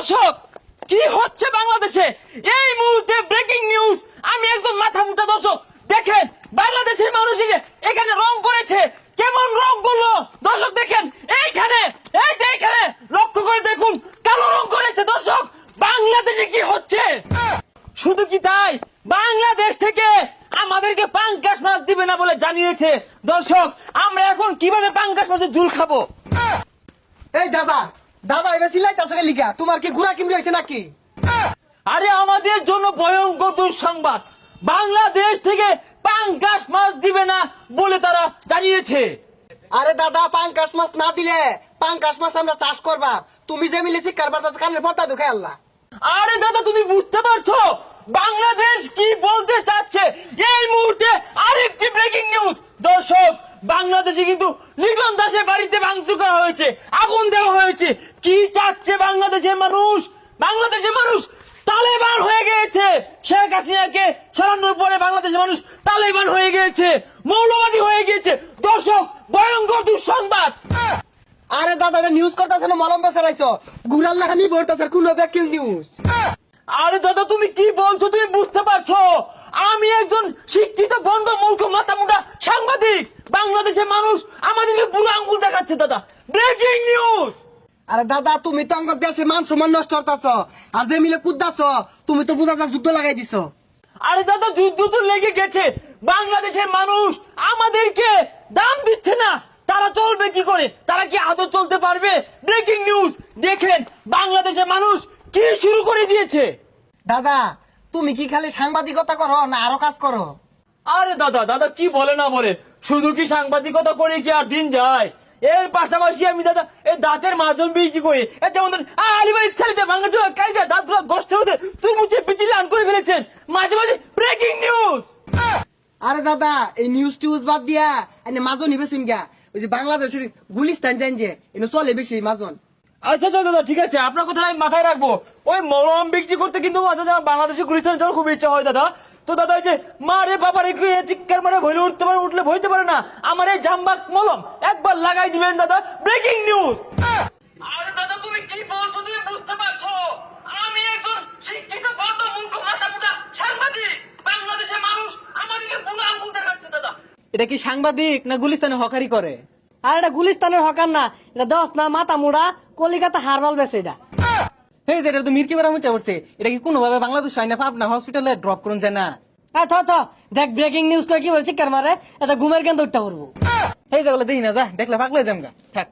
দর্শক, কি হচ্ছে বাংলাদেশে? এই মুহূর্তে ব্রেকিং নিউজ আমি একজন মাথা মুটা দর্শক। দেখেন, বাংলাদেশের মানুষ এখানে রং করেছে। কেমন রং করল? দর্শক, দেখেন, এইখানে, এই যে এইখানে, লক্ষ্য করে দেখুন, কালো রং করেছে দর্শক। বাংলাদেশে কি হচ্ছে? শুধু কি তাই? বাংলাদেশ থেকে আমাদেরকে পাঙ্কাশ মাছ দিবে না বলে জানিয়েছে। দর্শক, আমরা এখন কীভাবে পাঙ্কাশ মাছের ঝুল খাব? এই দাদা দাদা এবার সিলাইতাছো কে লিগা? তোমার কি গুড়া কিমড়ি হয়েছে নাকি? আরে আমাদের জন্য ভয়ঙ্কর দুঃসংবাদ। বাংলাদেশ থেকে পাঙ্কাশ মাছ দিবে না বলে তারা জানিয়েছে। আরে দাদা পাঙ্কাশ মাছ না দিলে পাঙ্কাশ মাছ আমরা চাষ করবা। তুমি যে মিলে শিক্ষার বার্তা কানের পর্দা দুঃখে আল্লাহ। আরে দাদা তুমি বুঝতে পারছ? বাংলাদেশ কি বলতে চাচ্ছে এই মুহূর্তে আরেকটি ব্রেকিং নিউজ দর্শক বাংলাদেশে কিন্তু লিটন দাসের বাড়িতে ভাঙচুর করা হয়েছে আগুন দেওয়া হয়েছে। কি চাচ্ছে বাংলাদেশের মানুষ? বাংলাদেশের মানুষ তালেবান হয়ে গিয়েছে। শেখ হাসিনাকে সরানোর পরে বাংলাদেশের মানুষ তালেবান হয়ে গিয়েছে মৌলবাদী হয়ে গিয়েছে। দর্শক ভয়ঙ্কর দুঃসংবাদ। আরে দাদা এটা নিউজ করতেছে না মলম বেচার আইছো গুড়াল লাখানি বলতেছে কোন ব্রেকিং নিউজ আরে দাদা তুমি কি বলছো? তুমি বুঝতে পারছ? আমি একজন শিক্ষিত বন্ধ মূর্খ মাথা মুটা সাংবাদিক। বাংলাদেশের মানুষ আমাদেরকে বুড়ো আঙ্গুল দেখাচ্ছে দাদা। ব্রেকিং নিউজ আরে দাদা তুমি তো অঙ্গ দেশে মান সম্মান নষ্ট করতেছ। আর যে মিলে কুদাছ তুমি তো বুঝা যুদ্ধ লাগাই দিছো। আরে দাদা যুদ্ধ তো লেগে গেছে। বাংলাদেশের মানুষ আমাদেরকে দাম দিচ্ছে না। তারা চলবে কি করে? তারা কি আদৌ চলতে পারবে? ব্রেকিং নিউজ দেখেন বাংলাদেশের মানুষ কি শুরু করে দিয়েছে। দাদা তুমি কি খালি সাংবাদিকতা করো না আরও কাজ করো? আরে দাদা দাদা কি বলে না বলে? শুধু কি সাংবাদিকতা করে কি আর দিন যায়? এর পাশাপাশি আমি দাদা এই দাঁতের মাজন বিক্রি করি। যেমন আলী ভাই ছেলেতে ভাঙা চোখা কাইজা দাঁতগুলো গস্ত হতে তুই মুছে পিছিয়ে আন করে ফেলেছেন। মাঝে মাঝে ব্রেকিং নিউজ আরে দাদা এই নিউজ টিউজ বাদ দিয়া এনে মাজন নিবে শুনগা ওই যে বাংলাদেশের গুলিস্তান জান যে এনে চলে বেশি মাজন। আচ্ছা আচ্ছা দাদা ঠিক আছে। আপনার কথা আমি মাথায় রাখব। ওই মলম বিক্রি করতে কিন্তু মাঝে মাঝে বাংলাদেশে গুলিস্তানে যাওয়ার খুব ইচ্ছা হয় দাদা। তো দাদা যে মা রে বাবা রে চিৎকার মারে ভইলে উঠতে পারে উঠলে ভইতে পারে না। আমার এই জাম্বার মলম একবার লাগাই দিবেন দাদা। ব্রেকিং নিউজ আরে দাদা তুমি কি বলছো? তুমি বুঝতে পারছ? আমি একজন শিক্ষিত বন্ধ মূর্খ মাথা সাংবাদিক। বাংলাদেশের মানুষ আমাদেরকে বুড়ো আঙ্গুল দেখাচ্ছে দাদা। এটা কি সাংবাদিক না গুলিস্তানে হকারি করে? আর এটা গুলিস্তানের হকার না এটা দশ না মাথা মুড়া কলিকাতা হারবাল বেছে এটা। এই যে এটা তো মিরকি বেড়া মিটা এটা কি কোনোভাবে বাংলাদেশ হয় না পাবনা হসপিটালে ড্রপ করুন যায় না? আর থ থ। দেখ ব্রেকিং নিউজ কি বলে চিৎকার মারে এটা ঘুমের কেন্দ্র উঠতে পারব। এই যেগুলো দেখি না যা দেখলে পাগলে যাম গা। থাক।